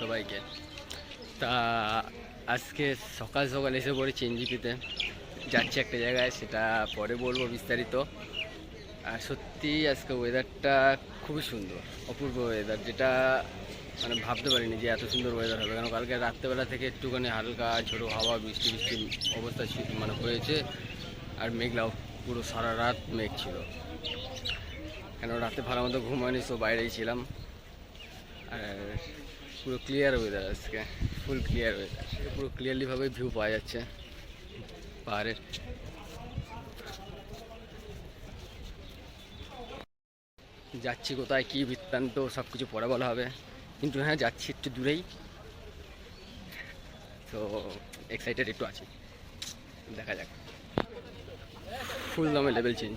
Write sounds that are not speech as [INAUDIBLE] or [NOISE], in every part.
সবাইকে। তা আজকে সকাল সকাল এসে পড়েছি এনজিপিতে। যাচ্ছি একটা জায়গায়, সেটা পরে বলব বিস্তারিত। আর সত্যি আজকে ওয়েদারটা খুবই সুন্দর, অপূর্ব ওয়েদার যেটা মানে ভাবতে পারিনি যে এত সুন্দর ওয়েদার হবে। কারণ কালকে রাত্রেবেলা থেকে একটুখানি হালকা ঝোড়ো হাওয়া, বৃষ্টি বৃষ্টি অবস্থা মানে হয়েছে। আর মেঘলাও পুরো সারা রাত মেঘ ছিল। কেন রাতে ভালো মতো ঘুম হয়নি সো বাইরেই ছিলাম। আর পুরো ক্লিয়ার ওয়েদার আজকে ফুল ক্লিয়ার ওয়েদার পুরো ক্লিয়ারলিভাবে ভিউ পাওয়া যাচ্ছে। পাহাড়ের। যাচ্ছি কোথায়, কী বৃত্তান্ত সব কিছু পরে বলা হবে। কিন্তু হ্যাঁ যাচ্ছি একটু দূরেই। তো এক্সাইটেড একটু আছি। দেখা যাক। ফুল দামে লেভেল চেঞ্জ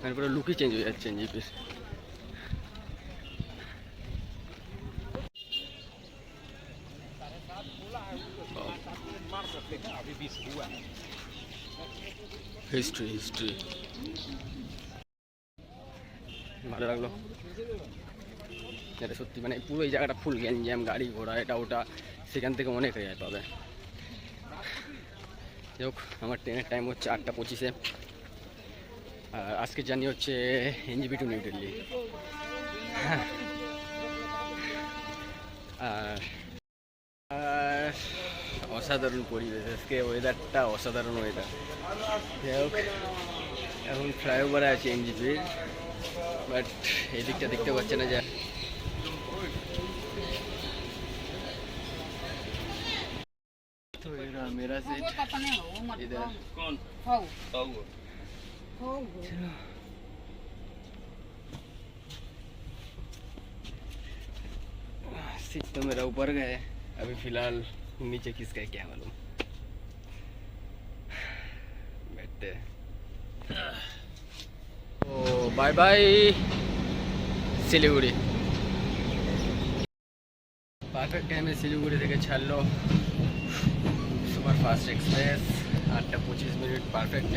মানে পুরো লুকই চেঞ্জ হয়ে যাচ্ছে এনজিপির হিস্ট্রি হিস্ট্রি ভালো লাগল। এটা সত্যি মানে পুরো এই জায়গাটা ফুল গ্যাঞ্জাম গাড়ি ঘোড়া, এটা ওটা সেখান থেকে অনেক রেয়ার পাবে। যাই হোক, আমার ট্রেনের টাইম হচ্ছে আটটা পঁচিশে। আর আজকে জানি হচ্ছে এনজিপি টু নিউ দিল্লি আর অসাধারণ পরিবেশ আজকে ওয়েদারটা অসাধারণ ওয়েদার যাই হোক এখন ফ্লাইওভারে আছে এনজিপির বাট এই দিকটা দেখতে পাচ্ছে না যে তো এরা মেরা সেট इधर कौन हौ ताऊ हौ सीट तो मेरा ऊपर का है अभी फिलहाल नीचे किसका है क्या मालूम बैठते हैं तो बाय बाय শিলিগুড়ি পারফেক্ট টাইমে শিলিগুড়ি থেকে ছাড়লো সুপার ফাস্ট এক্সপ্রেস আটটা পঁচিশ মিনিট পারফেক্ট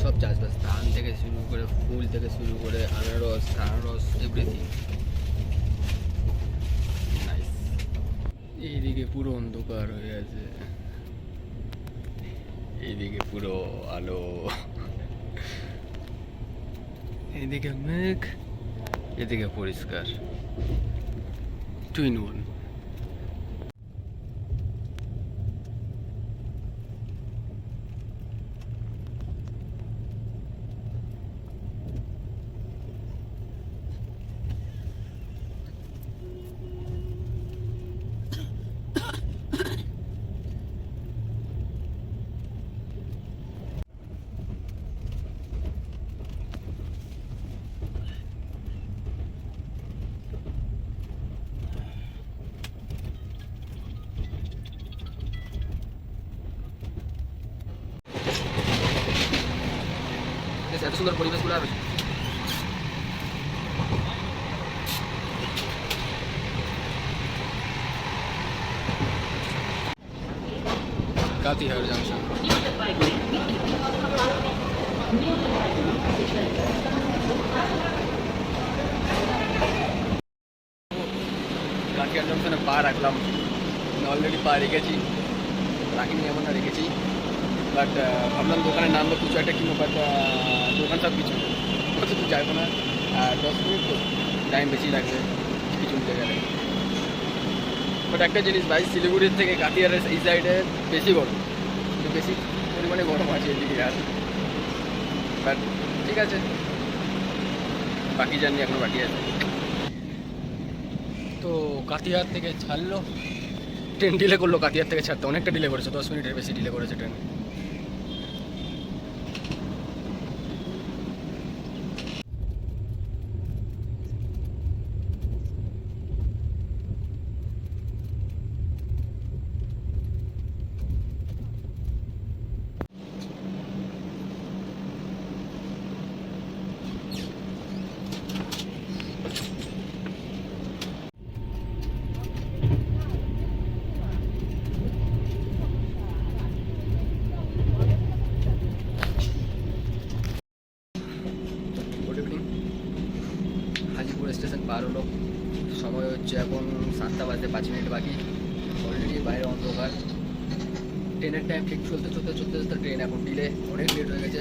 সব চাষবাস, ধান থেকে শুরু করে ফুল থেকে শুরু করে আনারস আনারস এভরিথিং এইদিকে পুরো অন্ধকার হয়ে আছে। এইদিকে পুরো আলো। এদিকে মেঘ, এদিকে পরিষ্কার। টু ইন ওয়ান এত সুন্দর পরিবেশগুলো আর কাতিহার জাংশন কাটিয়ার জংশনে পা রাখলাম। অলরেডি পা রেখেছি। রাখিনি এমন না রেখেছি। বাট ভাবলাম দোকানে নামবো কিছু একটা কিনবো বাট দোকান সব কিছু তো যাব না, আর দশ মিনিট তো টাইম বেশি লাগবে কিছু গেলে। বাট একটা জিনিস ভাই, শিলিগুড়ির থেকে কাতিয়ারের এই সাইডে বেশি গরম। বেশি পরিমাণে গরম আছে এদিকে আর। বাট ঠিক আছে। বাকি জানি এখনও বাকি আছে। তো কাতিয়ার থেকে ছাড়লো। ট্রেন ডিলে করল কাতিয়ার থেকে ছাড়তে। অনেকটা ডিলে করেছে, দশ মিনিটের বেশি ডিলে করেছে ট্রেন হচ্ছে এখন সাতটা বাজতে, পাঁচ মিনিট বাকি। অলরেডি বাইরে অন্ধকার। ট্রেনের টাইম ঠিক চলতে চলতে চলতে চলতে ট্রেন এখন ডিলে অনেক লেট হয়ে গেছে।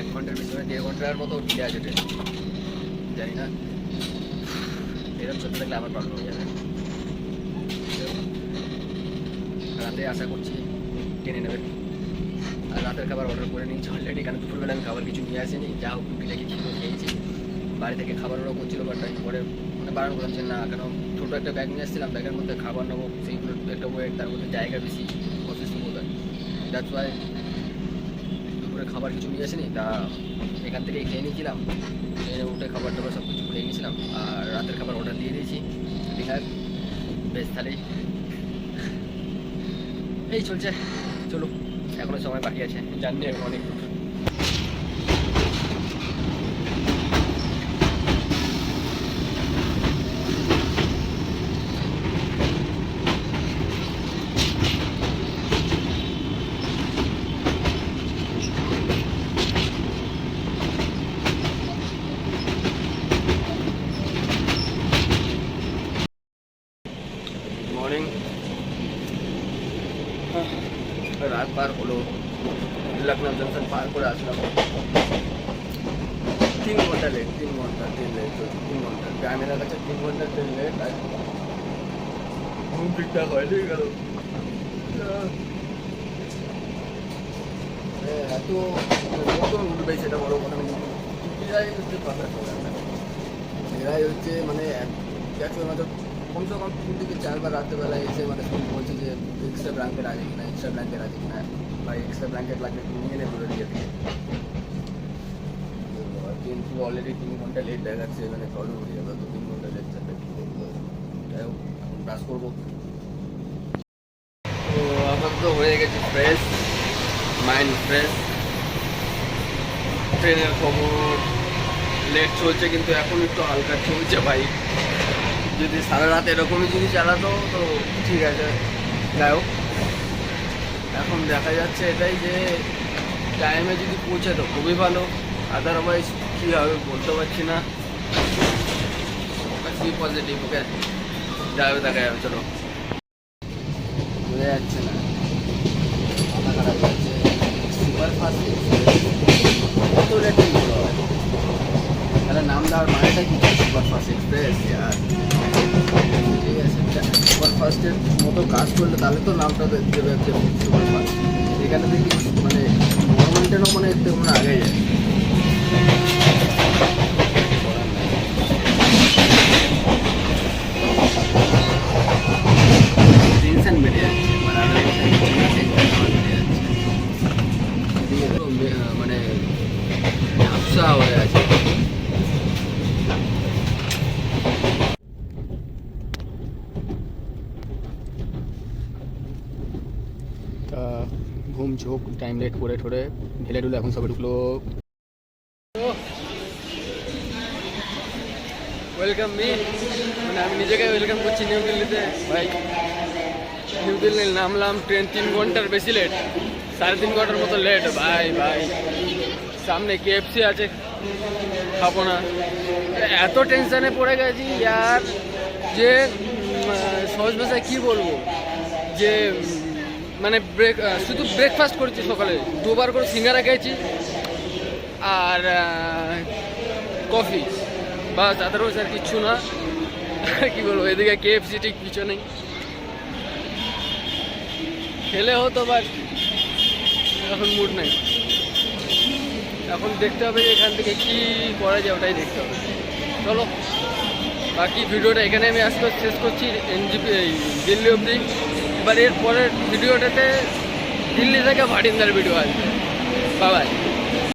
এক ঘণ্টার মানে দেড় ঘণ্টার মতো ডিলে আছে ট্রেন জানি না। এরকম চলতে থাকলে আবার প্রবলেম হয়ে যাবে। রাতে আশা করছি টেনে নেবে। আর রাতের খাবার অর্ডার করে নিয়েছি। অলরেডি এখানে দুপুরবেলা আমি খাবার কিছু নিয়ে আসিনি। যা হোক টুকিটাকি ছিল খেয়েছি। বাড়ি থেকে খাবার অর্ডার করছিল বাট আমি পরে মানে বারণ করলাম যে না, কেন ছোটো একটা ব্যাগ নিয়ে আসছিলাম ব্যাগের মধ্যে খাবার নেব, সেইগুলো একটা ওয়েট তার মধ্যে জায়গা বেশি, অসুস্থ বোধ হয়। দ্যাটস ওয়াই দুপুরে খাবার কিছু নিয়ে আসিনি, তা এখান থেকেই খেয়ে নিয়েছিলাম ট্রেনে উঠে খাবার টাবার সব কিছু খেয়ে নিয়েছিলাম, আর রাতের খাবার অর্ডার দিয়ে দিয়েছি দীঘার বেশ, তাহলেই। এই চলছে চলো এখনও সময় বাকি আছে এখন অনেক পার হলো লখনৌ জংশন পার করে আসলাম। তিন ঘণ্টা লেট তিন ঘণ্টা ট্রেন লেট তিন ঘণ্টা। গ্রামের কাছে তিন ঘণ্টা ট্রেন লেট আর ঘুম ঠিকঠাক হয়নি গেল এত কত উঠবে সেটা বড় কথা নেই এরাই হচ্ছে কথা এরাই হচ্ছে মানে দেখো আমাদের কমসে কম তিন থেকে চারবার রাত্রেবেলায় এসে মানে ফোন বলছে যে এক্সট্রা ব্ল্যাঙ্কেট আছে কিনা এক্সট্রা ব্ল্যাঙ্কেট আছে কিনা, বা এক্সট্রা ব্ল্যাঙ্কেট তুমি নিয়ে নেবে দিয়ে থেকে কিন্তু অলরেডি তিন ঘণ্টা লেট দেখাচ্ছে মানে প্রবলেম হয়ে যাবে, তো তিন ঘণ্টা লেট করব? যাই হোক, এখন ব্রাশ করব। তো আপাতত হয়ে গেছে ফ্রেশ মাইন্ড ফ্রেশ ট্রেনের খবর লেট চলছে, কিন্তু এখন একটু হালকা চলছে বাইক যদি সারা রাত এরকমই যদি চালাতো, তো ঠিক আছে। যাই হোক। এখন দেখা যাচ্ছে এটাই যে টাইমে যদি পৌঁছে তো খুবই ভালো। আদারওয়াইজ কী হবে বলতে পারছি না। বি পজিটিভ ওকে যাবে দেখা যাবে, চলো। বোঝা যাচ্ছে না। মাথা নাম দেওয়ার মানেটা কি সুপার ফাস্ট এক্সপ্রেস মতো কাজ করলে তাহলে তো নামটা দেবে সুপার ফাস্ট এখানে মানে নর্মাল মানে মনে হয় আগে যায়। টাইম লেট করে ঠোরে ঢেলে ঢুলে এখন সবে ঢুকলো। ওয়েলকাম মি মানে আমি নিজেকে ওয়েলকাম করছি নিউ দিল্লিতে ভাই নিউ দিল্লি নামলাম ট্রেন তিন ঘণ্টার বেশি লেট সাড়ে তিন ঘণ্টার মতো লেট ভাই ভাই, সামনে কেএফসি আছে। খাব না। এত টেনশনে পড়ে গেছি ইয়ার যে সহজ ভাষায় কী বলব? যে মানে ব্রেক শুধু ব্রেকফাস্ট করেছি সকালে। দুবার করে সিঙ্গারা খেয়েছি আর কফি বাস আদারওয়াইজ আর কিচ্ছু না। [LAUGHS] কি বলব, এদিকে কেএফসি ঠিক পিছনেই খেলে হতো বাট এখন মুড নাই। এখন দেখতে হবে এখান থেকে কি করা যায়, ওটাই দেখতে হবে। চলো, বাকি ভিডিওটা এখানে আমি আজকে শেষ করছি। এনজিপি দিল্লি অবধি। এবার এর পরের ভিডিওটাতে দিল্লি থেকে ভাটিন্দার ভিডিও আসবে। বাবাই